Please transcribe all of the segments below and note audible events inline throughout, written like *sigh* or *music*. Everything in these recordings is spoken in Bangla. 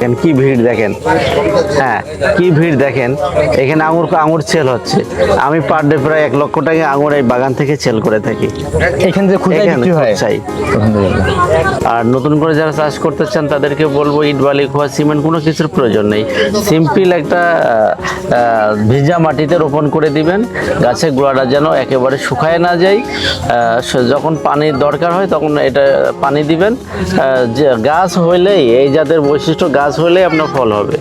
দেখেন কি ভিড় দেখেন। হ্যাঁ কি ভিড় দেখেন। এখানে আঙুর আঙুর সেল হচ্ছে। আমি পার ডে প্রায় এক লক্ষ টাকা আঙুর এই বাগান থেকে সেল করে থাকি। এখান থেকে বিক্রি হয়? আর নতুন করে যারা চাষ করতে চান তাদেরকে বলব ইট বালি খোয়া সিমেন্ট কোনো কিছুর প্রয়োজন নেই। সিম্পল একটা আহ, মাটিতে রোপণ করে দিবেন। গাছের গোড়াটা যেন একেবারে শুকায় না যায়। আহ, যখন পানির দরকার হয় তখন এটা পানি দিবেন। যে গাছ হইলেই এই জাতের বৈশিষ্ট্য গাছ হইলেই আপনার ফল হবে।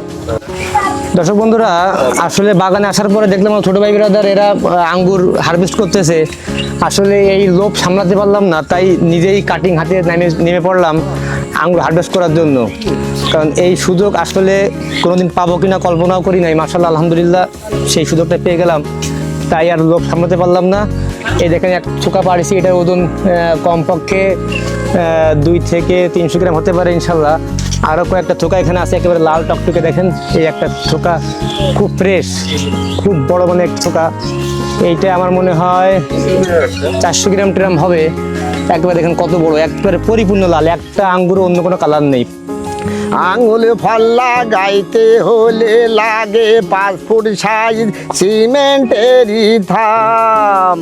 দর্শক বন্ধুরা, আসলে বাগানে আসার পরে দেখলাম ছোট ভাই বিরাদার, এরা আঙ্গুর হারভেস্ট করতেছে। আসলে এই লোভ সামলাতে পারলাম না, তাই নিজেই কাটিং হাতে নেমে নেমে পড়লাম আঙ্গুর হারভেস্ট করার জন্য। কারণ এই সুযোগ আসলে কোনোদিন পাবো কিনা কল্পনাও করি নাই। মার্শাল্লাহ আলহামদুলিল্লাহ, সেই সুযোগটা পেয়ে গেলাম। তাই আর লোভ সামলাতে পারলাম না। এই দেখেন এক থোকা পাড়েছি এটার ওজন কমপক্ষে দুই থেকে তিনশো গ্রাম হতে পারে ইনশাল্লাহ আরও কয়েকটা থোকা এখানে আছে, একেবারে লাল টকটকে দেখেন, এই একটা থোকা খুব ফ্রেশ খুব বড় মানে এক থোকা। এইটা আমার মনে হয় চারশো গ্রাম ট্রাম হবে। একবারে দেখেন কত বড়, একবারে পরিপূর্ণ লাল, একটা আঙ্গুরও অন্য কোনো কালার নেই। আঙুল ফল লাগাইতে হলে লাগে ফুট সাইজ, সিমেন্টেরই থাম।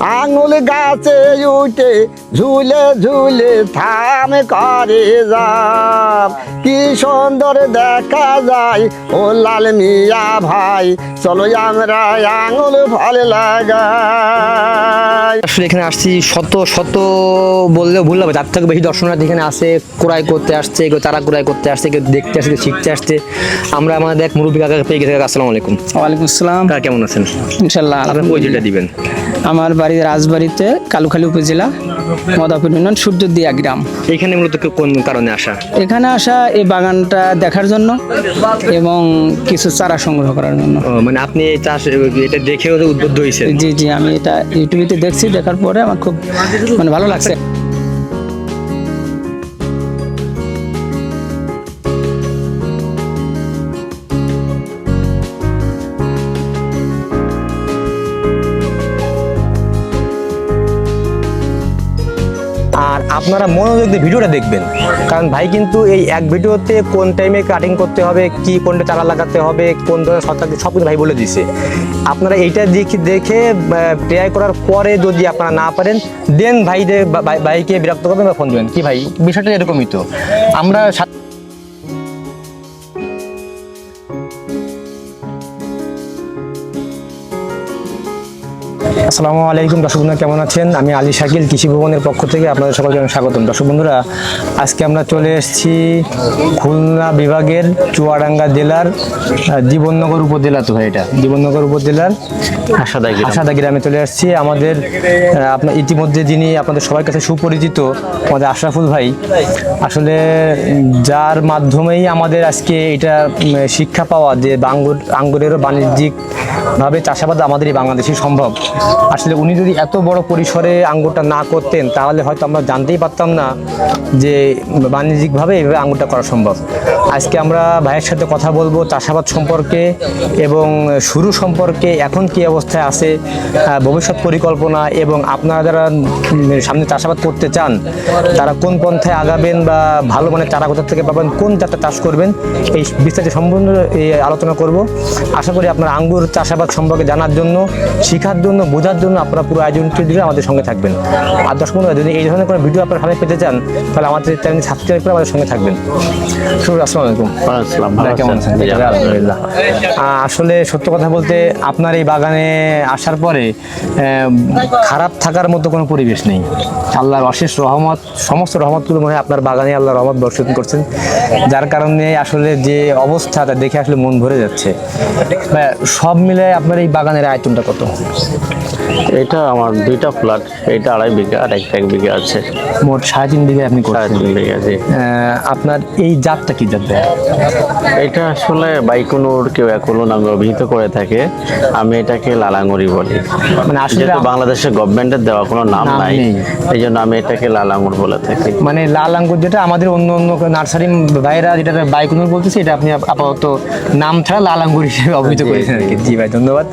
আঙুল গাছে উঠে ঝুলে ঝুলে থাম করে যাম। কি সুন্দর দেখা যায় ও লাল মিয়া ভাই। চলো আমরা আঙুল ফল লাগাই। আসলে এখানে আসছি শত শত বললেও ভুল হবে। তার থেকে বেশি দর্শনার্থী এখানে আসে ক্রয় করতে আসছে কেউ তারা ক্রয় করতে আসছে কেউ দেখতে আসছে কেউ শিখতে আসছে। আমরা আমাদের এক মুরব্বী কাকা পেয়ে গেছে। আসসালামু আলাইকুম। ওয়ালাইকুম আসসালাম। কাকা কেমন আছেন? ইনশাল্লাহ আপনার পরিচয়টা দিবেন। আমার বাড়ি রাজবাড়িতে কালুখালী উপজেলা মদাপুর ইউনিয়ন সূর্যদিয়া গ্রাম। এখানে মূলত কোন কারণে আসা? এখানে আসা এই বাগানটা দেখার জন্য এবং কিছু চারা সংগ্রহ করার জন্য। মানে আপনি এই চাষ এটা দেখেও উদ্বুদ্ধ হয়েছে জি জি আমি এটা ইউটিউবে দেখছি দেখার পরে আমার খুব মানে ভালো লাগছে। আপনারা মনোযোগ দিয়ে ভিডিওটা দেখবেন। কারণ ভাই কিন্তু এই এক ভিডিওতে কোন টাইমে কাটিং করতে হবে, কি কোনটা চারা লাগাতে হবে, কোন ধরনের সরকার সব কিছু ভাই বলে দিছে। আপনারা এইটা দেখে দেখে ট্রাই করার পরে যদি আপনারা না পারেন দেন ভাইদের ভাইকে বিরক্ত করবেন বা ফোন দেবেন। কি ভাই? বিষয়টা এরকমই তো। আমরা আসসালামু আলাইকুম। দর্শক বন্ধুরা কেমন আছেন? আমি আলী শাকিল কৃষি ভবনের পক্ষ থেকে আপনাদের সকলকে আমি স্বাগতম। দর্শক বন্ধুরা আজকে আমরা চলে এসেছি খুলনা বিভাগের চুয়াডাঙ্গা জেলার জীবননগর উপজেলা তো এটা জীবননগর উপজেলার আশাদায় গ্রাম। আশাদা গ্রামে চলে আসছি আমাদের আপনার ইতিমধ্যে যিনি আপনাদের সবার কাছে সুপরিচিত আমাদের আশরাফুল ভাই আসলে যার মাধ্যমেই আমাদের আজকে এটা শিক্ষা পাওয়া যে আঙ্গুর আঙ্গুরেরও বাণিজ্যিকভাবে চাষাবাদ আমাদের এই বাংলাদেশে সম্ভব। আসলে উনি যদি এত বড় পরিসরে আঙ্গুরটা না করতেন, তাহলে হয়তো আমরা জানতেই পারতাম না যে বাণিজ্যিকভাবে এইভাবে আঙ্গুরটা করা সম্ভব। আজকে আমরা ভাইয়ের সাথে কথা বলব চাষাবাদ সম্পর্কে এবং শুরু সম্পর্কে, এখন কি অবস্থায় আছে ভবিষ্যৎ পরিকল্পনা এবং আপনারা যারা সামনে চাষাবাদ করতে চান, তারা কোন পন্থায় আগাবেন বা ভালো মানের চারা কোথা থেকে পাবেন, কোন চারটা চাষ করবেন, এই বিস্তারিত সম্পূর্ণ আলোচনা করব। আশা করি আপনারা আঙ্গুর চাষাবাদ সম্পর্কে জানার জন্য, শেখার জন্য, বোঝার জন্য আপনারা পুরো আয়োজনটি দিলে আমাদের সঙ্গে থাকবেন। আর দর্শক বন্ধুরা যদি এই ধরনের কোনো ভিডিও আপনারা সামনে পেতে চান তাহলে আমাদের চ্যানেল সাবস্ক্রাইব করে আমাদের সঙ্গে থাকবেন। শুরু আসসালামু আলাইকুম। কেমন আছেন? আলহামদুলিল্লাহ। আসলে সত্য কথা বলতে আপনার এই বাগানে আসার পরে খারাপ থাকার মতো কোনো পরিবেশ নেই। আল্লাহর অশেষ রহমত সমস্ত রহমতগুলো মনে হয় আপনার বাগানে আল্লাহর রহমত বর্ষণ করছেন। যার কারণে আসলে যে অবস্থা তা দেখে আসলে মন ভরে যাচ্ছে। সব মিলে আপনার এই বাগানের আয়তনটা কত? এটা আমার দুইটা ফ্ল্যাট এটা আড়াই বিঘা আর একটা এক বিঘা আছে। মোট সাড়ে তিন বিঘে আপনি সাড়ে তিন বিঘা আহ, আপনার এই জাতটা কি জাত? এটা আসলে বাইকুনুর কেউ একুলো নামে অভিহিত করে থাকে। আমি এটাকে লালাঙ্গুরি বলি। মানে আসলে বাংলাদেশের গভর্নমেন্টের দেওয়া কোনো নাম নাই। এই জন্য আমি এটাকে লালাঙ্গুর বলে থাকি। মানে লাল আঙ্গুর যেটা আমাদের অন্য অন্য নার্সারি ভাইরা যেটা বাইকুনুর বলতেছে এটা আপনি আপাতত নাম ছাড়া লাল আঙ্গুর হিসেবে অভিহিত করেছেন আর কি। জি ভাই ধন্যবাদ।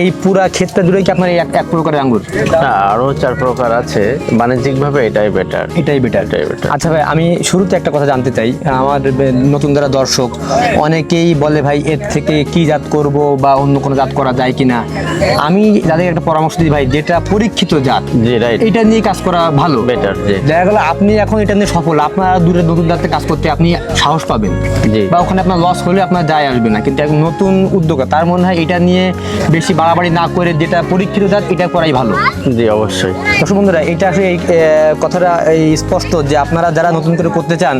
এই পুরা ক্ষেত্রে দুটোই কি আপনার এক এক প্রকারের আঙ্গুর? না আরও চার প্রকার আছে। বাণিজ্যিকভাবে এটাই বেটার এটাই বেটার এটাই better। আচ্ছা ভাই আমি শুরুতে একটা কথা জানতে চাই। আমার নতুন যারা দর্শক অনেকেই বলে ভাই এর থেকে কি জাত করব বা অন্য কোনো জাত করা যায় কিনা? আমি যাদের একটা পরামর্শ দিই ভাই যেটা পরীক্ষিত জাত এটা নিয়ে কাজ করা ভালো। বেটার দেখা গেল আপনি এখন এটা নিয়ে সফল। আপনার দূরে নতুন জাতে কাজ করতে আপনি সাহস পাবেন। বা ওখানে আপনার লস হলে আপনার যায় আসবে না। কিন্তু এক নতুন উদ্যোগা তার মনে হয় এটা নিয়ে বেশি বাড়াবাড়ি না করে যেটা পরীক্ষিত জাত এটা করাই ভালো। জি অবশ্যই। দর্শক বন্ধুরা এটা আসলে এই, কথাটা এই স্পষ্ট যে আপনারা যারা নতুন করে করতে চান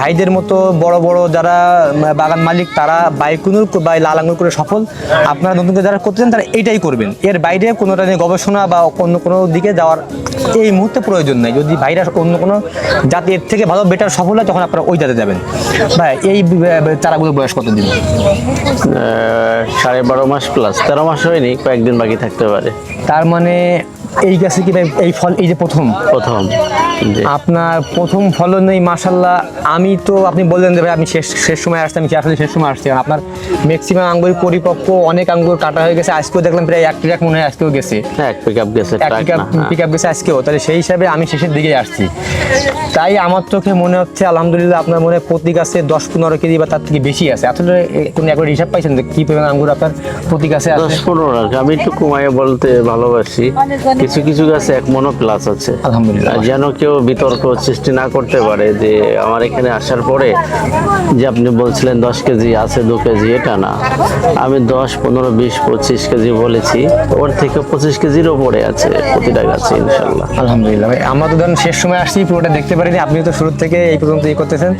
ভাইদের মতো বড় বড় যারা বাগান মালিক তারা বাইকুনুর বা লাল আঙুর করে সফল। আপনারা নতুন করে যারা করতে চান তারা এটাই করবেন। এর বাইরে কোনোটা নিয়ে গবেষণা বা অন্য কোনো দিকে যাওয়ার এই মুহূর্তে প্রয়োজন নাই। যদি ভাইরা অন্য কোনো জাতি এর থেকে ভালো বেটার সফল হয় তখন আপনারা ওই জাতে যাবেন। ভাই এই চারাগুলোর বয়স কত দিন আহ, সাড়ে বারো মাস প্লাস তেরো মাস হয়নি কয়েকদিন বাকি থাকতে পারে। তার মানে এই গাছে কি ভাই এই ফল এই যে প্রথম? প্রথম আপনার প্রথম ফলনেই মাসাল্লাহ আমি তো আপনি বললেন যে ভাই আমি শেষ শেষ সময় আসছি আমি কি আসলে শেষ সময় আসছি। আপনার ম্যাক্সিমাম আঙ্গুর পরিপক্ক অনেক আঙ্গুর কাটা হয়ে গেছে আজকেও দেখলাম প্রায় এক ট্রাক মনে হয় আজকেও গেছে। এক পিক আপ গেছে এক পিক আপ হ্যাঁ। পিক আপ গেছে আজকেও তাহলে সেই হিসাবে আমি শেষের দিকেই আসছি। তাই আমার চোখে মনে হচ্ছে আলহামদুলিল্লাহ আপনার মনে প্রতি গাছে দশ পনেরো কেজি বা তার থেকে বেশি আছে। আসলে কোনো একবার হিসাব পাইছেন যে কি পরিমাণ আঙ্গুর আপনার প্রতি গাছে দশ পনেরো আমি একটু কমাইয়ে বলতে ভালোবাসি। কিছু কিছু গাছে এক মনো প্লাস আছে। আলহামদুলিল্লাহ। যেন কেউ বিতর্ক সৃষ্টি না করতে পারে যে আমার এখানে আসার পরে যে আপনি বলছিলেন দশ কেজি আছে দু কেজি এটা না। আমি দশ পনেরো বিশ পঁচিশ কেজি বলেছি। ওর থেকে পঁচিশ কেজির ওপরে আছে প্রতিটা গাছে ইনশাল্লাহ আলহামদুলিল্লাহ। আমরা তো ধরেন শেষ সময় আসছি পুরোটা দেখতে পারিনি আপনি তো শুরু থেকে এই পর্যন্ত ই করতেছেন।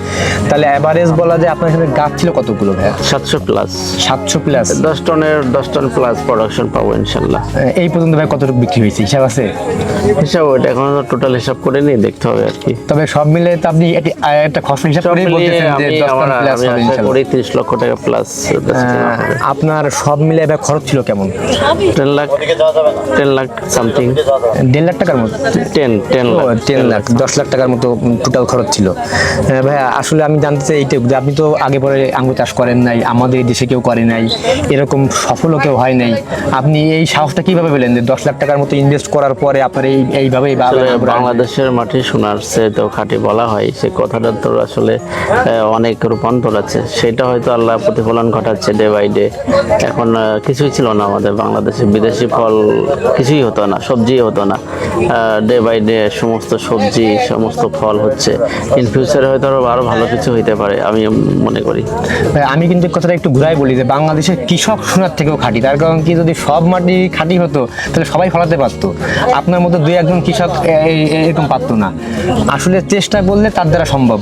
তাহলে অ্যাভারেজ বলা যায় আপনার সাথে গাছ ছিল কতগুলো ভাই সাতশো প্লাস সাতশো প্লাস দশ টনের দশ টন প্লাস প্রোডাকশন পাবো ইনশাল্লাহ। এই পর্যন্ত ভাই কতটুকু বিক্রি হয়েছে? হিসাব আছে? হিসাব ওইটা এখন টোটাল হিসাব করে নিয়ে দেখতে হবে আর কি। তবে সব মিলে তো আপনি একটা খসড়া হিসাব মিলিয়ে বলতেছেন যে আমি দশ আমার টন প্লাস হবে। করি তিরিশ লক্ষ টাকা প্লাস আহ, আপনার সব মিলে এবার খরচ ছিল কেমন? Ten lakh ten lakh something দেড় লাখ টাকার মতো? Ten ten lakh ten lakh দশ লাখ টাকার মতো টোটাল খরচ ছিল। ভাইয়া, আসলে আমি জানতে চাই এইটুকু যে আপনি তো আগে পরে আঙ্গুর চাষ করেন নাই, আমাদের দেশে কেউ করে নাই, এরকম সফলও কেউ হয় নাই। আপনি এই সাহসটা কীভাবে পেলেন যে দশ লাখ টাকার মতো ইনভেস্ট করার পরে আপনার এই এইভাবে এই আসলে বাগান আঙ্গুর- বাংলাদেশের মাটি সোনার সে তো খাঁটি বলা হয়, সে কথাটা তো আসলে অনেক রূপান্তর আছে। সেটা হয়তো আল্লাহ প্রতিফলন ঘটাচ্ছে ডে বাই ডে এখন কিছুই ছিল না আমাদের বাংলাদেশে। বিদেশি ফল কিছুই হতো না সবজি হতো না। ডে বাই ডে সমস্ত সবজি, সমস্ত ফল হচ্ছে। ইন ফিউচারে হয়তো আরও আরও ভালো কিছু হইতে পারে আমি মনে করি। ভাই, আমি কিন্তু কথাটা একটু ঘুরাই বলি যে বাংলাদেশের কৃষক সোনার থেকেও খাঁটি। তার কারণ কি যদি সব মাটি খাঁটি হতো তাহলে সবাই ফলাতে পারতো। আপনার মতো দুই একজন কৃষক এরকম পারতো না। আসলে চেষ্টা করলে তার দ্বারা সম্ভব।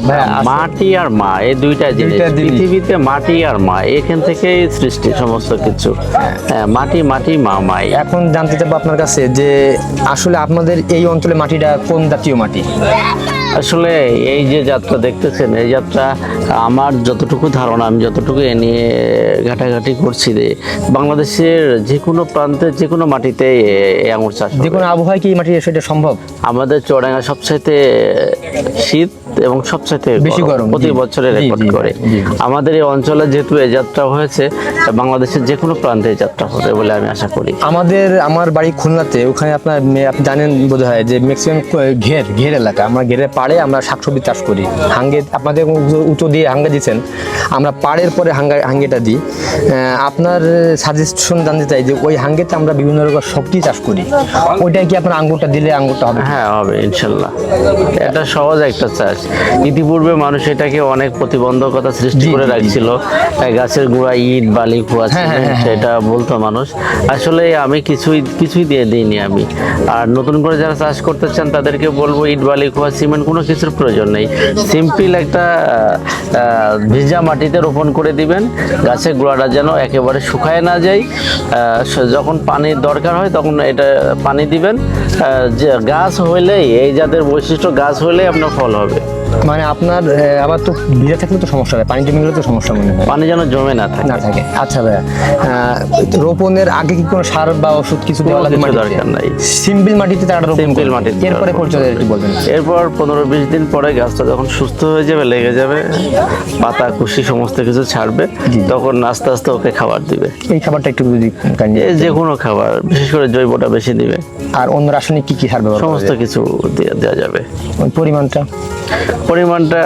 মাটি আর মা এই দুইটা জিনিস। পৃথিবীতে মাটি আর মা এখান থেকেই সৃষ্টি সমস্ত কিছু। হ্যাঁ, মাটি মাটি মা মাই। এখন জানতে চাবো আপনার কাছে যে আসলে আপনাদের এই অঞ্চলে মাটিটা কোন জাতীয় মাটি? আসলে এই যে যাত্রা দেখতেছেন এই যাত্রা আমার যতটুকু ধারণা আমি যতটুকু এ নিয়ে ঘাটাঘাটি করছি যে বাংলাদেশের যে কোনো প্রান্তে যে কোনো মাটিতে এই আঙুর চাষ যে কোনো আবহাওয়ায় কি মাটি সেটা সম্ভব? আমাদের চড়াঙ্গা সবচাইতে শীত এবং সবচাইতে বেশি গরম, প্রতি। বছরে রেকর্ড করে। আমাদের এই অঞ্চলে যেহেতু এই যাত্রা হয়েছে বাংলাদেশের যে কোনো প্রান্তে যাত্রা হবে বলে আমি আশা করি। আমাদের আমার বাড়ি খুলনাতে ওখানে আপনার আপনি জানেন বোধ হয় যে ম্যাক্সিমাম ঘের ঘের এলাকা। আমরা ঘেরের পাড়ে আমরা শাকসবজি চাষ করি। হাঙ্গে আপনাদের উঁচু- দিয়ে হাঙ্গা দিচ্ছেন আমরা পাড়ের পরে হাঙ্গা হাঙ্গেটা দিই। আপনার সাজেশন জানতে চাই যে ওই হাঙ্গেতে আমরা বিভিন্ন রকম সবজি চাষ করি। ওইটাই কি আপনার আঙ্গুরটা দিলে আঙ্গুরটা হবে? হ্যাঁ হবে ইনশাল্লাহ। এটা সহজ একটা চাষ। ইতিপূর্বে মানুষ এটাকে অনেক প্রতিবন্ধকতা সৃষ্টি করে। রাখছিল। গাছের গোড়া ইট বালি খোয়া হ্যাঁ, হ্যাঁ, হ্যাঁ, সেটা বলতো মানুষ। আসলে আমি কিছুই কিছুই দিয়ে দিইনি আমি। আর নতুন করে যারা চাষ করতে চান তাদেরকে বলব ইট বালি খোয়া সিমেন্ট কোনো কিছুর প্রয়োজন নেই। সিম্পল একটা ভিজা মাটিতে রোপণ করে দিবেন। গাছের গোড়াটা যেন একেবারে শুকায় না যায়। আহ, যখন পানির দরকার হয় তখন এটা পানি দিবেন। যে গাছ হইলেই এই জাতের বৈশিষ্ট্য গাছ হইলেই আপনার ফল হবে। মানে আপনার আবার তো ভিজে থাকলে তো সমস্যা হয় পানি জমে গেলে তো সমস্যা মনে হয়। পানি যেন জমে না থাকে। না থাকে। আচ্ছা ভাইয়া রোপণের আগে কি কোনো সার বা ওষুধ কিছু দেওয়া লাগে মাটিতে? দরকার নাই। সিম্পল মাটিতে তারা রোপণ সিম্পল। মাটিতে এরপরে পরিচর্যা একটু বলবেন। এরপর পনেরো বিশ দিন পরে গাছটা যখন সুস্থ হয়ে যাবে লেগে যাবে পাতা কুশি সমস্ত কিছু ছাড়বে তখন আস্তে আস্তে ওকে খাবার দিবে। এই খাবারটা একটু যদি যে কোনো খাবার বিশেষ করে জৈবটা বেশি দিবে। আর অন্য রাসায়নিক কি কি সার ব্যবহার সমস্ত কিছু দিয়ে দেওয়া যাবে। ওই পরিমাণটা? পরিমাণটা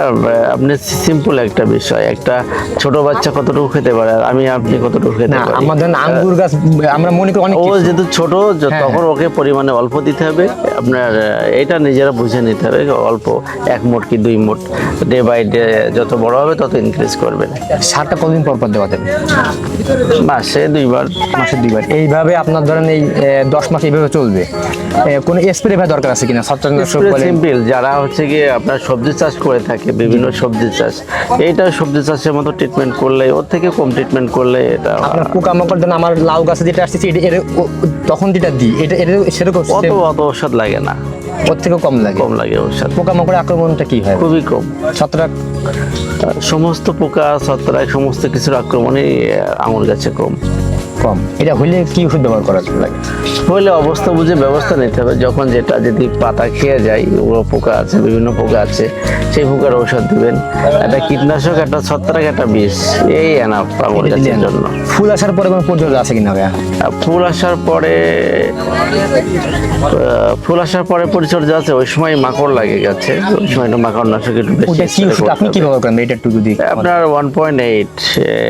আপনি সিম্পল একটা বিষয়। একটা ছোট বাচ্চা কতটুকু খেতে পারে আর আমি আপনি কতটুকু খেতে পারি? আমাদের আঙ্গুর গাছ আমরা মনে করি অনেক ও যেহেতু ছোট হ্যাঁ, তখন ওকে পরিমাণে অল্প দিতে হবে। আপনার এটা নিজেরা বুঝে নিতে হবে অল্প এক মোট কি দুই মোট। ডে বাই ডে যত বড় হবে তত ইনক্রিজ করবে সারটা কতদিন পর পর দেওয়া যাবে? মাসে দুইবার। মাসে দুইবার। এইভাবে আপনার ধরেন এই দশ মাস এইভাবে চলবে। কোনো স্প্রে ভাই দরকার আছে কিনা? ছত্রাকনাশক বলে সিম্পল যারা হচ্ছে গিয়ে আপনার সবজি চাষ করে থাকে বিভিন্ন সবজি চাষ এইটা সবজি চাষের মতো ট্রিটমেন্ট করলে ওর থেকে কম ট্রিটমেন্ট করলে এটা আপনার পোকামাকড় ধরেন আমার লাউ গাছে যেটা আসছে এটা এর তখন যেটা দিই এটা এটা সেরকম অত অত ওষুধ লাগে না। ওর থেকেও কম লাগে। কম লাগে ওষুধ পোকামাকড়ের আক্রমণটা কি হয়? খুবই কম। ছত্রাক? সমস্ত পোকা ছত্রাক সমস্ত কিছুর আক্রমণই আঙুর গাছে কম। কম। এটা হইলে কি ওষুধ ব্যবহার করা লাগে হইলে অবস্থা বুঝে ব্যবস্থা নিতে হবে। যখন যেটা যদি পাতা খেয়ে যায় ওগুলো পোকা আছে বিভিন্ন পোকা আছে সেই পোকার ঔষধ দিবেন। একটা কীটনাশক একটা ছত্রাক একটা বিষ এই এনাফ আঙুর এটা গাছের জন্য। ফুল আসার পরে কোনো পরিচর্যা আছে কিনা ভাইয়া? ফুল আসার পরে ফুল আসার পরে পরিচর্যা আছে ওই সময় মাকড় লাগে গেছে। ওই সময় একটু মাকড় নাশক একটু বেশি আপনি কি। ব্যবহার করেন এটা একটু যদি আপনার ওয়ান পয়েন্ট এইট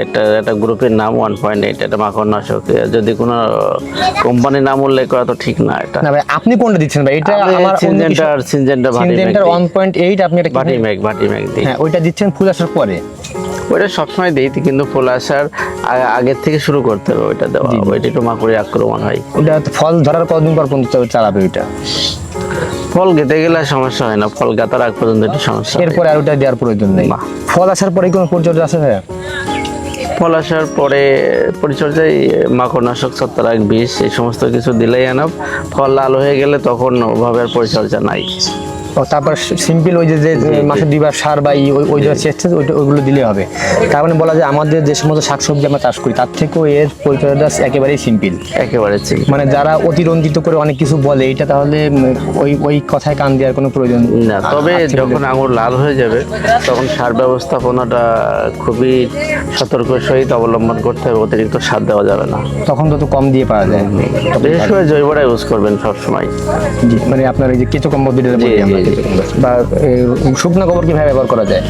এটা একটা গ্রুপের নাম ওয়ান পয়েন্ট এইট এটা মাকড় নাশক যদি কোনো কোম্পানির নাম উল্লেখ করা তো ঠিক না এটা। না ভাই আপনি কোনটা দিচ্ছেন ভাই? এটা আমার সিনজেন্টার সিনজেন্টা ভাটি সিনজেন্টার ওয়ান পয়েন্ট এইট আপনি এটা ভাটি ভাটি দিই। হ্যাঁ ওইটা দিচ্ছেন ফুল আসার পরে। ওইটা সবসময় দিই কিন্তু ফুল আসার আগের থেকে শুরু করতে হবে ওইটা দেওয়া। ওইটা একটু মাকড়ি আক্রমণ হয়। ওটা ফল ধরার কতদিন পর পর্যন্ত চালাবে ওইটা? ফল গেতে গেলে সমস্যা হয় না। ফল গাতার আগ পর্যন্ত একটু সমস্যা এরপরে আর ওটা দেওয়ার প্রয়োজন নেই। ফল আসার পরে কোনো পরিচর্যা আছে ভাইয়া? ফল আসার পরে পরিচর্যায় মাকড়নাশক, ছত্রাক, বিষ এই সমস্ত কিছু দিলেই আনাব ফল লাল হয়ে গেলে তখন ওভাবে আর পরিচর্যা নাই। তারপর সিম্পল ওই যে যে মাসে দুইবার সার বা ওই- ওই যে চেষ্টা ওইগুলো দিলে হবে। তার মানে বলা যায় আমাদের যে সমস্ত শাকসবজি আমরা চাষ করি তার থেকেও এর পরিচর্যাটা একেবারেই সিম্পল একেবারে মানে যারা অতিরঞ্জিত করে অনেক কিছু বলে এটা তাহলে ওই ওই কথায় কান দেওয়ার কোনো প্রয়োজন না তবে যখন আঙুর লাল হয়ে যাবে তখন সার ব্যবস্থাপনাটা খুবই সতর্ক সহিত অবলম্বন করতে হবে অতিরিক্ত সার দেওয়া যাবে না। তখন তো তো কম দিয়ে পাওয়া যায়। বিশেষ করে জৈবটা ইউজ করবেন সবসময়। মানে আপনার এই যে কেঁচো কম্বল বা শুকনো গোবর কীভাবে ব্যবহার করা যায়?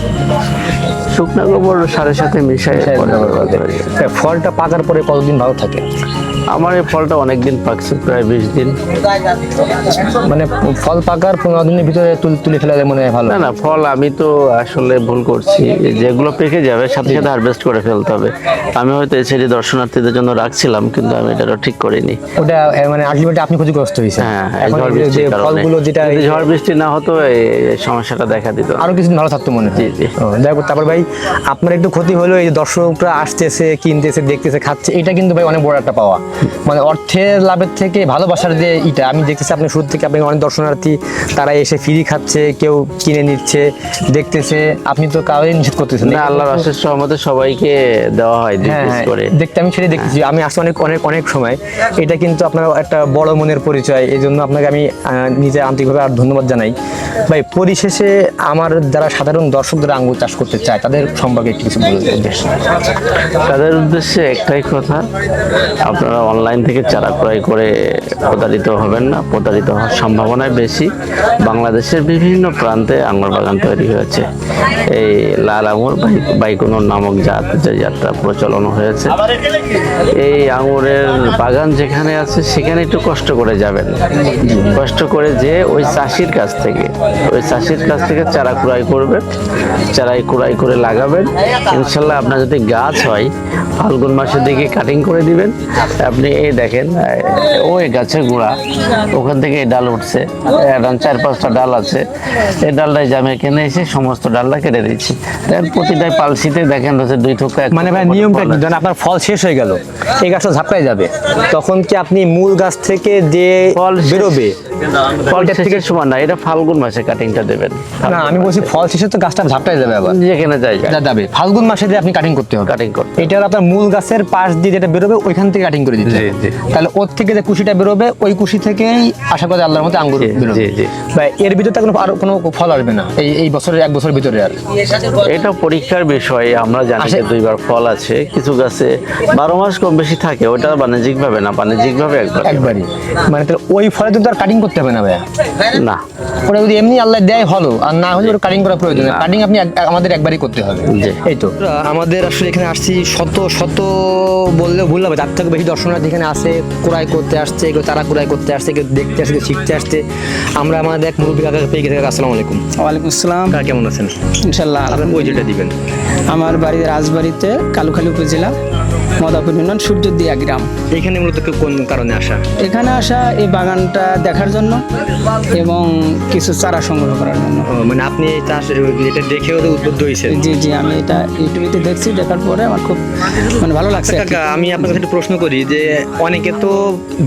শুকনো গোবর সারের সাথে মিশাই। ফলটা পাকার পরে কতদিন ভালো থাকে? আমার এই ফলটা অনেকদিন পাকছে প্রায় বিশ দিন। মানে ফল পাকার পনেরো দিনের ভিতরে তুল- তুলে ফেলা যায় মনে হয় ভালো। না না ফল আমি তো আসলে ভুল করছি। যেগুলো পেকে যাবে সাথে সাথে হারভেস্ট করে ফেলতে হবে। আমি হয়তো এছাড়ি দর্শনার্থীদের জন্য রাখছিলাম কিন্তু আমি এটা ঠিক করিনি। ওটা মানে আলটিমেটলি আপনি ক্ষতিগ্রস্ত হয়েছে হ্যাঁ হ্যাঁ, ঝড় এই বৃষ্টির কারণে। যেটা ঝড় বৃষ্টি না হতো এই এই সমস্যাটা দেখা দিত। আরও কিছুদিন ভালো থাকতো মনে হয়। জি, জি। যাই হোক, তারপর ভাই আপনার একটু ক্ষতি হলো এই দর্শকরা আসতেছে কিনতেছে দেখতেছে খাচ্ছে এটা কিন্তু ভাই অনেক বড় একটা পাওয়া। মানে অর্থের লাভের থেকে ভালোবাসার যে ইটা আমি দেখতেছি আপনি শুরু থেকে আপনি অনেক দর্শনার্থী তারা এসে ফ্রি খাচ্ছে কেউ কিনে নিচ্ছে দেখতেছে আপনি তো কাউকে নিষেধ করতেছেন। না আল্লাহর রহমতে সবাইকে দেওয়া হয় হ্যাঁ হ্যাঁ, করে। দেখতে আমি সেটাই দেখতেছি আমি আসলে অনেক অনেক অনেক সময়। এটা কিন্তু আপনার একটা বড় মনের পরিচয় এই জন্য আপনাকে আমি নিজে আন্তরিকভাবে আর ধন্যবাদ জানাই। ভাই পরিশেষে আমার যারা সাধারণ দর্শকদের আঙ্গুর চাষ করতে চায় তাদের সম্পর্কে কিছু বলবেন। তাদের উদ্দেশ্যে একটাই কথা আপনারা অনলাইন থেকে চারা ক্রয় করে প্রতারিত হবেন না, প্রতারিত হওয়ার সম্ভাবনাই বেশি। বাংলাদেশের বিভিন্ন প্রান্তে আঙুর বাগান তৈরি হয়েছে। এই লাল আঙুর বাই- বাইকুনোর নামক জাত, যে জাতটা প্রচলন হয়েছে। এই আঙুরের বাগান যেখানে আছে, সেখানে একটু কষ্ট করে যাবেন। কষ্ট করে যে ওই চাষির কাছ থেকে, ওই চাষির কাছ থেকে চারা ক্রয় করবেন, চারাই ক্রয় করে লাগাবেন। ইনশাল্লাহ আপনার যদি গাছ হয়, ফাল্গুন মাসের দিকে কাটিং করে দিবেন আপনি এই দেখেন ওই গাছের গুঁড়া ওখান থেকে এই ডাল উঠছে এখন চার পাঁচটা ডাল আছে। এই ডালটাই জামে কেনে এসে সমস্ত ডালটা কেটে দিচ্ছি। দেখেন প্রতিটাই পালসিতে দেখেন হচ্ছে দুই ঠোকা মানে ভাই নিয়মটা কি। ধরেন আপনার ফল শেষ হয়ে গেল এই গাছটা ঝাপটায় যাবে। তখন কি আপনি মূল গাছ থেকে যে ফল বেরোবে ফল থেকে সমান না এটা ফাল্গুন মাসে কাটিংটা দেবেন। না আমি বলছি ফল শেষে তো গাছটা ঝাপটাই যাবে আবার। যেখানে যাই। যাবে ফাল্গুন মাসে দিয়ে আপনি কাটিং করতে হবে। কাটিং করতে এটা আপনার মূল গাছের পাশ দিয়ে যেটা বেরোবে ওইখান থেকে কাটিং করে দিতে জি, হবে। জি। তাহলে ওর থেকে যে কুশিটা বেরোবে ওই কুশি থেকেই আশা করি আল্লাহর মতো আঙ্গুর বেরোবে জি, জি। বা এর ভিতরে কোনো আর কোনো ফল আসবে না এই এই বছরের এক বছরের ভিতরে আর। এটা পরীক্ষার বিষয় আমরা জানি যে আসে- দুইবার ফল আছে কিছু গাছে বারো মাস কম বেশি থাকে ওটা বাণিজ্যিক ভাবে না বাণিজ্যিক ভাবে একবার একবারই। মানে তাহলে ওই ফলে তো আর কাটিং করতে হবে না ভাইয়া? না। ওটা যদি এমনি আল্লাহ দেয় হলো আর না হলে ওটা কাটিং করা প্রয়োজন কাটিং আপনি আমাদের একবারই করতে হবে। এই তো। আমাদের আসলে এখানে আসছি শত শত বললেও ভুল হবে। তার থেকে বেশি দর্শনার্থী এখানে আসে ক্রয় করতে আসছে কেউ তারা ক্রয় করতে আসছে কেউ দেখতে আসছে কেউ শিখতে আসছে। আমরা আমাদের এক মুরব্বী কাকা পেয়ে গেছে। আসসালামু আলাইকুম। ওয়ালাইকুম আসসালাম। কাকা কেমন আছেন? ইনশাল্লাহ আপনার পরিচয়টা দিবেন। আমার বাড়ি রাজবাড়িতে কালুখালী উপজেলা। মদাপুর ইউনিয়ন গ্রাম। এখানে মূলত কোন কারণে আসা? এখানে আসা এই বাগানটা দেখার জন্য এবং কিছু চারা সংগ্রহ করার জন্য। মানে আপনি এই চাষ এটা দেখেও উদ্বুদ্ধ জি জি আমি এটা ইউটিউবে দেখছি দেখার পরে আমার খুব মানে ভালো লাগছে কাকা আমি আপনার কাছে একটা প্রশ্ন করি যে অনেকে তো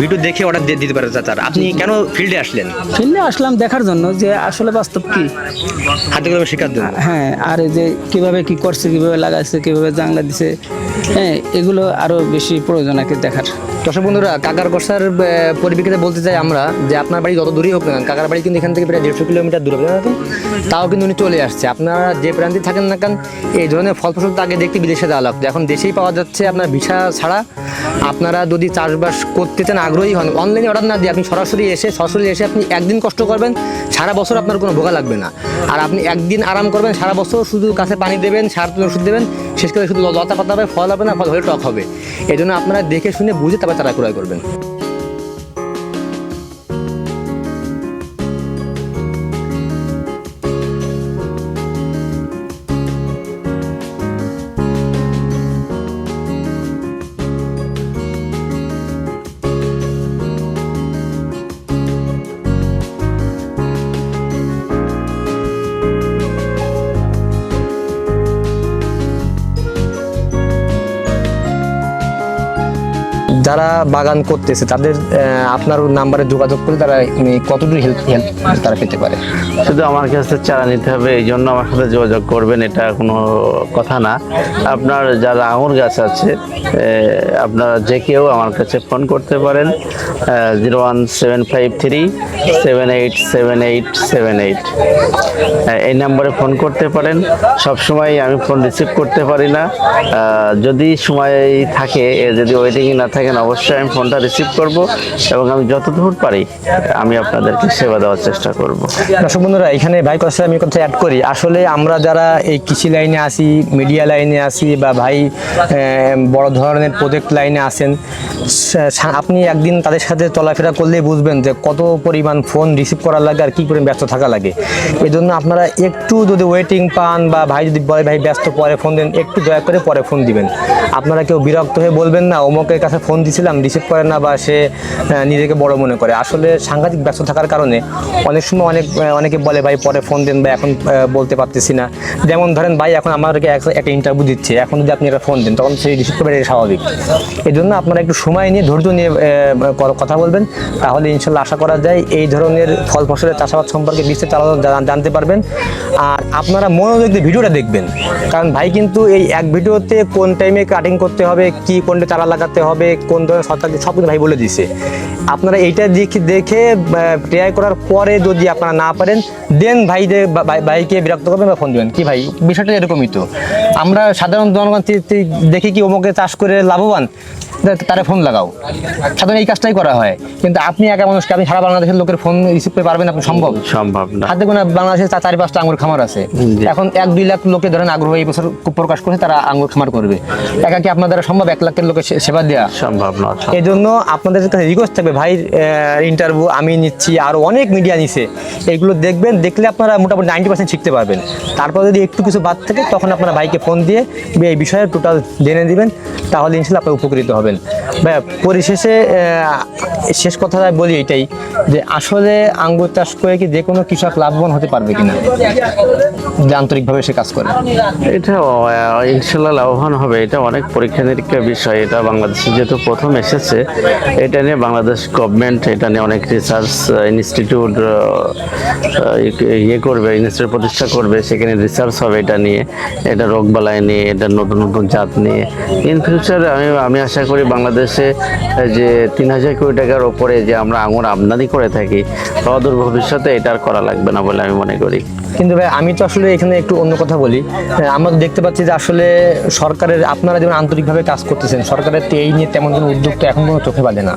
ভিডিও দেখে অর্ডার দিয়ে দিতে পারে চাচার। আপনি কেন ফিল্ডে আসলেন? ফিল্ডে আসলাম দেখার জন্য যে আসলে বাস্তব কি? হাতে করে শেখার জন্য। হ্যাঁ আর এই যে কীভাবে কি করছে কীভাবে লাগাইছে কীভাবে জাংলা দিছে হ্যাঁ এগুলো আরও বেশি প্রয়োজন আর দেখার। দর্শক বন্ধুরা, কাকার কষার পরিপ্রেক্ষিতে বলতে চাই আমরা যে আপনার বাড়ি যত দূরেই হোক না কাকার বাড়ি কিন্তু এখান থেকে প্রায় দেড়শো কিলোমিটার দূরে তাও কিন্তু উনি চলে আসছে। আপনারা যে প্রান্তে থাকেন না কেন, এই ধরনের ফল ফসল তো আগে দেখতে বিদেশে দেওয়া লাগতো এখন দেশেই পাওয়া যাচ্ছে আপনার ভিসা ছাড়া। আপনারা যদি চাষবাস করতে চান, আগ্রহী হন অনলাইনে অর্ডার না দিয়ে আপনি সরাসরি এসে সরাসরি এসে আপনি একদিন কষ্ট করবেন, সারা বছর আপনার কোনো ভোগা লাগবে না। আর আপনি একদিন আরাম করবেন, সারা বছর শুধু গাছে পানি দেবেন, সার ওষুধ দেবেন শেষ করে শুধু লতা পাতা হবে ফল হবে না, ফল হলে টক হবে। এই জন্য আপনারা দেখে শুনে বুঝে তারপর তারা ক্রয় করবেন। যারা বাগান করতেছে, তাদের আপনার নাম্বারে যোগাযোগ করে তারা কতটুকু হেল্প হেল্প তারা পেতে পারে? শুধু আমার কাছে চারা নিতে হবে, এই জন্য আমার সাথে যোগাযোগ করবেন, এটা কোনো কথা না। আপনার যারা আঙুর গাছ আছে আপনারা যে কেউ আমার কাছে ফোন করতে পারেন zero one seven five three seven eight seven eight seven eight. এই নাম্বারে ফোন করতে পারেন। সব সময় আমি ফোন রিসিভ করতে পারি না। যদি সময় থাকে যদি ওয়েটিং না থাকেন, অবশ্যই আমি ফোনটা রিসিভ করব এবং আমি যতদূর পারি, আমি আপনাদেরকে সেবা দেওয়ার চেষ্টা করব। দর্শক বন্ধুরা, এখানে ভাই কথা আমি কথা অ্যাড করি। আসলে আমরা যারা এই কৃষি লাইনে আসি মিডিয়া লাইনে আসি বা ভাই বড় ধরনের প্রজেক্ট লাইনে আসেন আপনি একদিন তাদের সাথে চলাফেরা করলেই বুঝবেন যে কত পরিমাণ ফোন রিসিভ করার লাগে আর কী পরিমাণ ব্যস্ত থাকা লাগে। এই জন্য আপনারা একটু যদি ওয়েটিং পান বা ভাই যদি বলে, ভাই, ব্যস্ত পরে ফোন দেন, একটু দয়া করে পরে ফোন দিবেন। আপনারা কেউ বিরক্ত হয়ে বলবেন না, অমুকের কাছে ফোন দিছিলাম রিসিভ করে না বা সে নিজেকে বড় মনে করে। আসলে সাংঘাতিক ব্যস্ত থাকার কারণে অনেক সময় অনেক অনেকে বলে, ভাই, পরে ফোন দেন বা এখন বলতে পারতেছি না। যেমন ধরেন, ভাই, এখন আমাদেরকে এক- একটা ইন্টারভিউ দিচ্ছে। এখন যদি আপনি একটা ফোন দেন, তখন সেই রিসিভ করবে, এটা স্বাভাবিক। এই জন্য আপনারা একটু সময় নিয়ে, ধৈর্য নিয়ে কথা বলবেন। তাহলে ইনশাল্লাহ আশা করা যায়, এই ধরনের ফল ফসলের চাষাবাদ সম্পর্কে বিস্তারিত জানতে পারবেন। আর আপনারা মনোযোগ দিয়ে ভিডিওটা দেখবেন। কারণ ভাই, কিন্তু এই এক ভিডিওতে কোন টাইমে কাটিং করতে হবে, কি কোনটা চারা লাগাতে হবে কোন ধরনের সরকার সব কিছু ভাই বলে দিছে। আপনারা এইটা দেখে ট্রাই করার পরে যদি আপনারা না পারেন দেন ভাইদের ভাইকে বিরক্ত করবেন বা ফোন দেবেন। কি ভাই? বিষয়টা এরকমই তো। আমরা সাধারণ জনগণ দেখি কি অমুকে চাষ করে লাভবান? তারে ফোন লাগাও। সাধারণ এই কাজটাই করা হয়। কিন্তু আপনি একা মানুষকে আপনি সারা বাংলাদেশের লোকের ফোন রিসিভ করে পারবেন আপনি সম্ভব। সম্ভব না। হাতে গোনা বাংলাদেশে চারি পাঁচটা আঙ্গুর খামার আছে। এখন এক দুই লাখ লোকে ধরেন আগ্রহ এই বছর প্রকাশ করছে তারা আঙ্গুর খামার করবে। একা কি আপনার দ্বারা সম্ভব? এক লাখের লোকের সেবা দেওয়া সম্ভব না এই জন্য আপনাদের কাছে রিকোয়েস্ট থাকবে ভাই ইন্টারভিউ আমি নিচ্ছি আরও অনেক মিডিয়া নিছে। এগুলো দেখবেন দেখলে আপনারা মোটামুটি নাইনটি পার্সেন্ট শিখতে পারবেন। তারপর যদি একটু কিছু বাদ থাকে তখন আপনারা ভাইকে ফোন দিয়ে এই বিষয়ে টোটাল জেনে দিবেন তাহলে ইনশাল্লাহ আপনারা উপকৃত হবেন। ভাই, পরিশেষে শেষ কথা বলি এটাই যে আসলে আঙ্গুর চাষ করে কি যে কোনো কৃষক লাভবান হতে পারবে কিনা? যে আন্তরিকভাবে সে কাজ করে। এটা ইনশাল্লাহ লাভবান হবে। এটা অনেক পরীক্ষা নিরীক্ষার বিষয়। এটা বাংলাদেশে যেহেতু প্রথম এসেছে, এটা নিয়ে বাংলাদেশ গভর্নমেন্ট এটা নিয়ে অনেক রিসার্চ ইনস্টিটিউট ইয়ে করবে ইনস্টিটিউট প্রতিষ্ঠা করবে, সেখানে রিসার্চ হবে এটা নিয়ে। এটা রোগবালাই নিয়ে, এটা নতুন নতুন জাত নিয়ে। ইন ফিউচার আমি আমি আশা করি বাংলাদেশে যে তিন হাজার কোটি টাকার ওপরে যে আমরা আঙুর আমদানি করে থাকি অদূর ভবিষ্যতে এটা আর করা লাগবে না বলে আমি মনে করি। কিন্তু ভাই আমি তো আসলে এখানে একটু অন্য কথা বলি। আমরা তো দেখতে পাচ্ছি যে আসলে সরকারের আপনারা যেমন আন্তরিকভাবে কাজ করতেছেন সরকারের তো এই নিয়ে তেমন কোনো উদ্যোগ তো এখন কোনো চোখে বাঁধে না।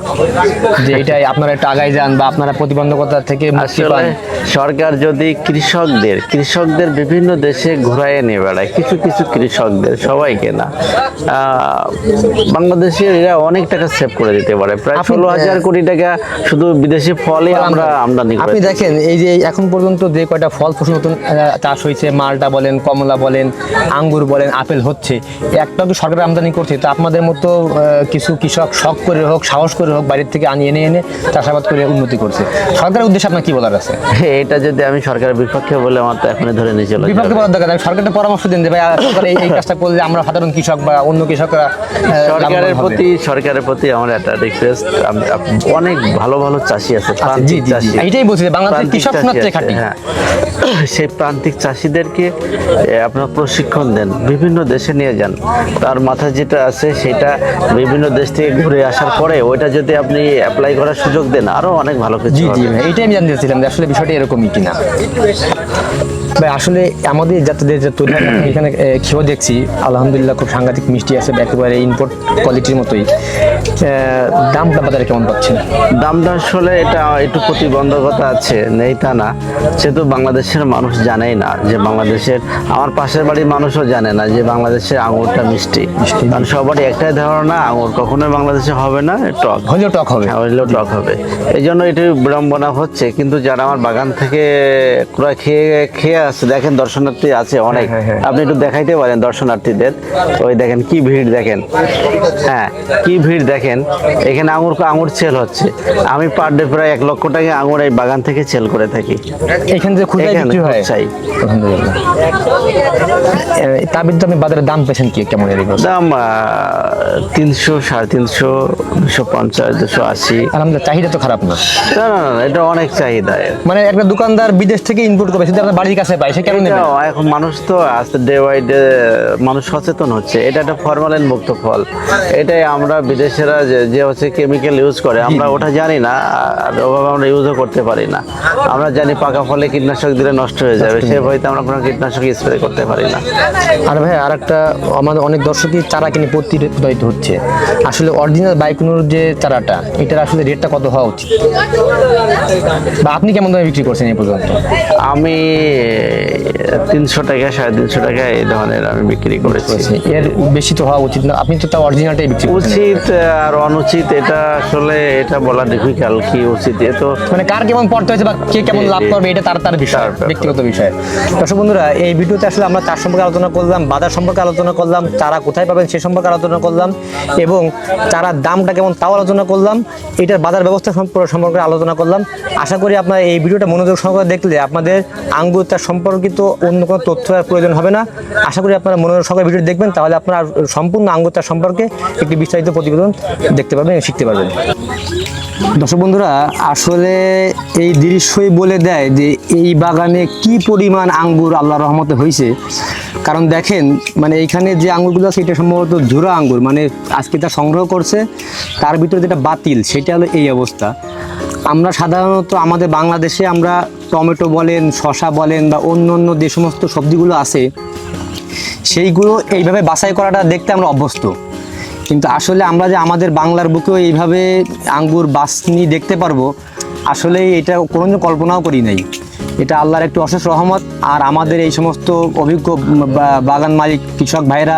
যে এটাই আপনারা একটু আগায় যান বা আপনারা প্রতিবন্ধকতা থেকে মুক্তি পান। সরকার যদি কৃষকদের কৃষকদের বিভিন্ন দেশে ঘুরাইয়ে নিয়ে বেড়ায় কিছু কিছু কৃষকদের সবাইকে না বাংলাদেশের এরা অনেক টাকা সেভ করে দিতে পারে। প্রায় ষোলো হাজার কোটি টাকা শুধু বিদেশি ফলে আমরা আমদানি আপনি দেখেন এই যে এখন পর্যন্ত যে কয়টা ফল ফসল নতুন চাষ হয়েছে মালটা বলেন কমলা বলেন আঙ্গুর বলেন আপেল হচ্ছে। একটা তো সরকার আমদানি করছে তো আপনাদের মতো কিছু কৃষক শখ করে হোক সাহস করে হোক বাইরের থেকে আনিয়ে এনে এনে চাষাবাদ করে উন্নতি করছে। সরকারের উদ্দেশ্যে আপনার কি বলার আছে? এটা যদি আমি সরকারের বিপক্ষে বলে আমার তো এখনই ধরে নিয়ে চলে যাবে। বলার দরকার নেই। সরকারকে পরামর্শ দিন যে ভাই সরকার এই কাজটা করলে আমরা সাধারণ কৃষক বা অন্য কৃষকরা সরকারের প্রতি সরকারের প্রতি আমার একটা রিকোয়েস্ট অনেক ভালো ভালো চাষি আছে আচ্ছা, চাষি। এইটাই বলছি বাংলাদেশের কৃষক খাঁটি। হ্যাঁ। সেই প্রান্তিক চাষিদেরকে আপনার প্রশিক্ষণ দেন বিভিন্ন দেশে নিয়ে যান। তার মাথায় যেটা আছে সেটা বিভিন্ন দেশ থেকে ঘুরে আসার পরে ওইটা যদি আপনি অ্যাপ্লাই করার সুযোগ দেন আরও অনেক ভালো কিছু জি জি এইটাই আমি জানতে চাইছিলাম যে আসলে বিষয়টা এরকমই কিনা। ভাই আসলে আমাদের যাত্রীদের যে তৈরি *clears throat* এখানে খেয়েও দেখছি আলহামদুলিল্লাহ খুব সাংঘাতিক মিষ্টি আছে একেবারে ইম্পোর্ট কোয়ালিটির মতোই। দামটা বাজারে কেমন পাচ্ছেন? দামটা আসলে এটা একটু প্রতিবন্ধকতা আছে নেই তা না। সেহেতু বাংলাদেশের মানুষ জানেই না যে বাংলাদেশের আমার পাশের বাড়ির মানুষও জানে না যে বাংলাদেশের আঙুরটা মিষ্টি। কারণ সবারই একটাই ধারণা আঙুর কখনোই বাংলাদেশে হবে না টক। হলেও টক হবে। হ্যাঁ, হইলেও টক হবে। এই জন্য এটি বিড়ম্বনা হচ্ছে কিন্তু যারা আমার বাগান থেকে পুরো খেয়ে খেয়ে আসছে দেখেন দর্শনার্থী আছে অনেক। হ্যাঁ, হ্যাঁ। আপনি একটু দেখাইতে পারেন দর্শনার্থীদের। ওই দেখেন কি ভিড় দেখেন। হ্যাঁ কি ভিড় দেখেন। এখানে আঙুর আঙুর সেল হচ্ছে। আমি পার ডে প্রায় এক লক্ষ টাকা আঙুর এই বাগান থেকে সেল করে থাকি। এখান খুচরা বিক্রি হয়? এ, তার আপনি বাজারে দাম পেয়েছেন কি কেমন দাম তিনশো সাড়ে তিনশো দুশো পঞ্চাশ দুশো আশি। আলহামদুলিল্লাহ চাহিদা তো খারাপ না। না না এটা অনেক চাহিদা। মানে একটা দোকানদার বিদেশ থেকে ইম্পোর্ট করবে সেটা আপনার বাড়ির কাছে পায় সে কেন নেবে? এখন মানুষ তো আস্তে ডে বাই ডে মানুষ সচেতন হচ্ছে। এটা একটা ফরমালিন মুক্ত ফল। এটাই আমরা বিদেশেরা যে হচ্ছে কেমিক্যাল ইউজ করে আমরা ওটা জানি না আর ওভাবে আমরা ইউজও করতে পারি না। আমরা জানি পাকা ফলে কীটনাশক দিলে নষ্ট হয়ে যাবে। সে ভয়তে আমরা কোনো কীটনাশক স্প্রে করতে পারি না। আর ভাই আর একটা আমাদের অনেক দর্শকই চারা কিনে প্রতিরোধিত হচ্ছে। আসলে অরিজিনাল বাইকুনুর যে চারাটা এটার আসলে রেটটা কত হওয়া উচিত? বা আপনি কেমন দামে বিক্রি করছেন এই পর্যন্ত? আমি তিনশো টাকা সাড়ে তিনশো টাকা এই ধরনের আমি বিক্রি করেছি। এর বেশি তো হওয়া উচিত না। আপনি তো তাও অরিজিনালটাই বিক্রি উচিত আর অনুচিত এটা আসলে এটা বলা ডিফিকাল্ট কি উচিত? এ তো মানে কার কেমন পড়তে হয়েছে বা কে কেমন লাভ করবে এটা তার তার বিষয় ব্যক্তিগত বিষয়। দর্শক বন্ধুরা এই ভিডিওতে আসলে আমরা চার সম্পর্কে আলোচনা করলাম বাজার সম্পর্কে আলোচনা করলাম চারা কোথায় পাবেন সে সম্পর্কে আলোচনা করলাম এবং চারার দামটা কেমন তাও আলোচনা করলাম এটার বাজার ব্যবস্থা সম্পর্কে সম্পর্কে আলোচনা করলাম। আশা করি আপনারা এই ভিডিওটা মনোযোগ সহকারে দেখলে আপনাদের আঙ্গুর চাষ সম্পর্কিত অন্য কোনো তথ্য আর প্রয়োজন হবে না। আশা করি আপনারা মনোযোগ সহকারে ভিডিও দেখবেন, তাহলে আপনারা সম্পূর্ণ আঙ্গুর চাষ সম্পর্কে একটি বিস্তারিত প্রতিবেদন দেখতে পাবেন শিখতে পারবেন। দর্শক বন্ধুরা, আসলে এই দৃশ্যই বলে দেয় যে এই বাগানে কি পরিমাণ আঙ্গুর আল্লাহ রহমতে হয়েছে। কারণ দেখেন মানে এইখানে যে আঙ্গুরগুলো আছে, এটা সম্ভবত ঝুরা আঙ্গুর মানে আজকে তা সংগ্রহ করছে, তার ভিতরে যেটা বাতিল, সেটা হলো এই অবস্থা। আমরা সাধারণত আমাদের বাংলাদেশে আমরা টমেটো বলেন শশা বলেন বা অন্য অন্য যে সমস্ত সবজিগুলো আছে, সেইগুলো এইভাবে বাছাই করাটা দেখতে আমরা অভ্যস্ত। কিন্তু আসলে আমরা যে আমাদের বাংলার বুকেও এইভাবে আঙ্গুর, বাসনি দেখতে পারব, আসলে এটা কোনো কল্পনাও করি নাই। এটা আল্লাহর একটু অশেষ রহমত। আর আমাদের এই সমস্ত অভিজ্ঞ বাগান মালিক কৃষক ভাইরা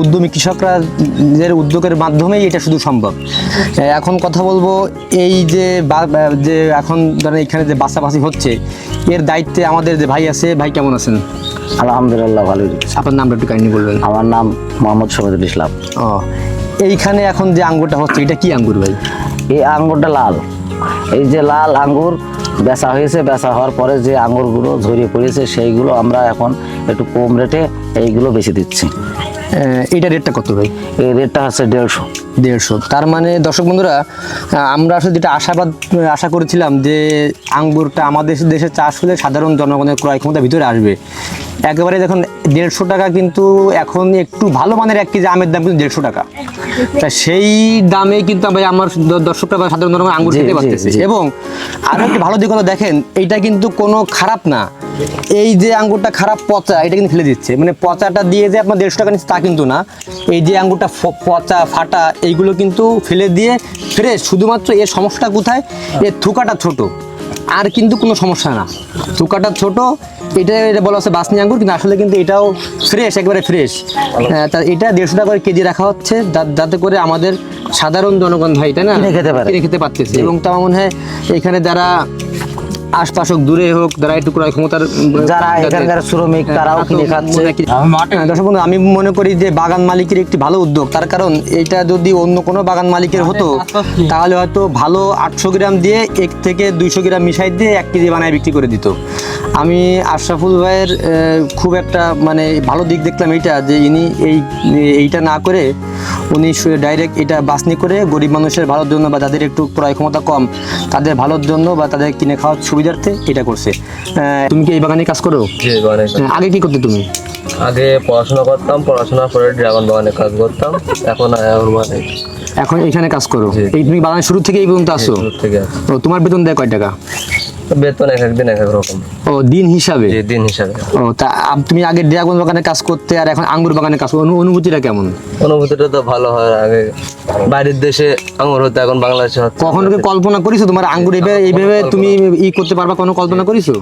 উদ্যমী কৃষকরা এর উদ্যোগের মাধ্যমেই এটা শুধু সম্ভব। এখন কথা বলব এই যে যে এখন ধরেন এখানে যে বাছাবাছি হচ্ছে এর দায়িত্বে আমাদের যে ভাই আছে ভাই কেমন আছেন? আলহামদুলিল্লাহ ভালোই আপনার নামটা একটু কাহিনী বলবেন। আমার নাম মোহাম্মদ শহীদুল ইসলাম। ও এইখানে এখন যে আঙ্গুরটা হচ্ছে এটা কি আঙ্গুর ভাই? এই আঙ্গুরটা লাল। এই যে লাল আঙ্গুর বেচা হয়েছে বেচা হওয়ার পরে যে আঙুরগুলো ঝরিয়ে পড়েছে সেইগুলো আমরা এখন একটু কম রেটে এইগুলো বেশি দিচ্ছি। এটা এইটা রেটটা কত ভাই? এই রেটটা হচ্ছে দেড়শো। দেড়শো। তার মানে দর্শক বন্ধুরা আমরা আসলে যেটা আশাবাদ আশা করেছিলাম যে আঙ্গুরটা আমাদের দেশে চাষ হলে সাধারণ জনগণের ক্রয় ক্ষমতা ভিতরে আসবে। একেবারে দেখুন দেড়শো টাকা কিন্তু এখন একটু ভালো মানের এক কেজি আমের দাম কিন্তু দেড়শো টাকা। তা সেই দামে কিন্তু আমরা আমার দর্শকরা বা সাধারণ জনগণ আঙ্গুর খেতে পারতেছে। এবং আরও একটি ভালো দিক হলো দেখেন এইটা কিন্তু কোনো খারাপ না। এই যে আঙ্গুরটা খারাপ পচা এটা কিন্তু ফেলে দিচ্ছে। মানে পচাটা দিয়ে যে আপনার দেড়শো টাকা নিচ্ছে তা কিন্তু না। এই যে আঙ্গুরটা পচা ফাটা এইগুলো কিন্তু ফেলে দিয়ে ফ্রেশ শুধুমাত্র এর সমস্যাটা কোথায়? এর থুকাটা ছোট। আর কিন্তু কোনো সমস্যা না। থুকাটা ছোট এটা এটা বলা হচ্ছে বাসনি আঙ্গুর কিন্তু আসলে কিন্তু এটাও ফ্রেশ একবারে ফ্রেশ তা এটা দেড়শো টাকা করে কেজি রাখা হচ্ছে যাতে করে আমাদের সাধারণ জনগণ ভাই তাই না? খেতে পারে। খেতে পারতেছে। এবং তো মনে হয় এখানে যারা আশপাশ হোক দূরে হোক যারা একটু ক্রয় ক্ষমতার যারা এখানকার শ্রমিক তারাও কিনে খাচ্ছে। হ্যাঁ, দর্শক বন্ধু আমি মনে করি যে বাগান মালিকের একটি ভালো উদ্যোগ। তার কারণ এটা যদি অন্য কোনো বাগান মালিকের হতো তাহলে হয়তো ভালো আটশো গ্রাম দিয়ে এক থেকে দুইশো গ্রাম মিশাই দিয়ে এক কেজি বানায় বিক্রি করে দিত। আমি আশরাফুল ভাইয়ের আহ, খুব একটা মানে ভালো দিক দেখলাম এইটা যে ইনি এই এইটা না করে উনি ডাইরেক্ট এটা বাসনি করে গরিব মানুষের ভালোর জন্য বা যাদের একটু ক্রয় ক্ষমতা কম তাদের ভালোর জন্য বা তাদের কিনে খাওয়ার সুবিধার্থে এটা করছে। তুমি কি এই বাগানে কাজ করো? আগে কি করতে তুমি? আগে পড়াশোনা করতাম পড়াশোনা করে ড্রাগন বাগানে কাজ করতাম। এখন এখন মানে এখন এখানে কাজ করো। এই তুমি বাগানের শুরু থেকে এই পর্যন্ত আসি। তোমার বেতন দেয় কয় টাকা? বেতন এক একদিন এক এক রকম। ও দিন হিসাবে? দিন হিসাবে। ও তা তুমি আগে ড্রাগন বাগানে কাজ করতে আর এখন আঙ্গুর বাগানে কাজ অনুভূতিটা কেমন? অনুভূতিটা তো ভালো হয়। আগে বাইরের দেশে আঙুর হতো এখন বাংলাদেশে কখনো কি কল্পনা করিছো তোমার আঙ্গুর এইভাবে এইভাবে তুমি ই করতে পারবা কোনো কল্পনা করিছো?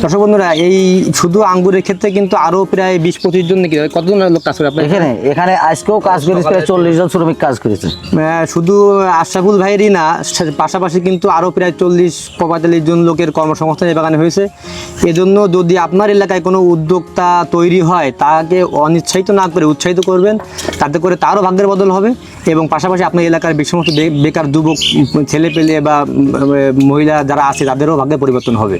দর্শক বন্ধুরা এই শুধু আঙ্গুরের ক্ষেত্রে কিন্তু আরও প্রায় বিশ পঁচিশ জন নাকি কতজন লোক কাজ করে এখানে? এখানে আজকেও কাজ করেছে প্রায় চল্লিশ জন শ্রমিক কাজ করেছে। আহ, শুধু আশরাফুল ভাইয়েরই না পাশাপাশি কিন্তু আরও প্রায় চল্লিশ পঁয়তাল্লিশ জন লোকের কর্মসংস্থান এই বাগানে হয়েছে। এজন্য যদি আপনার এলাকায় কোনো উদ্যোক্তা তৈরি হয়, তাকে অনিচ্ছায়িত না করে উৎসাহিত করবেন, তাতে করে তারও ভাগ্যের বদল হবে এবং পাশাপাশি আপনার এলাকার সমস্ত বেকার যুবক ছেলে পেলে বা মহিলা যারা আছে, তাদেরও ভাগ্যের পরিবর্তন হবে।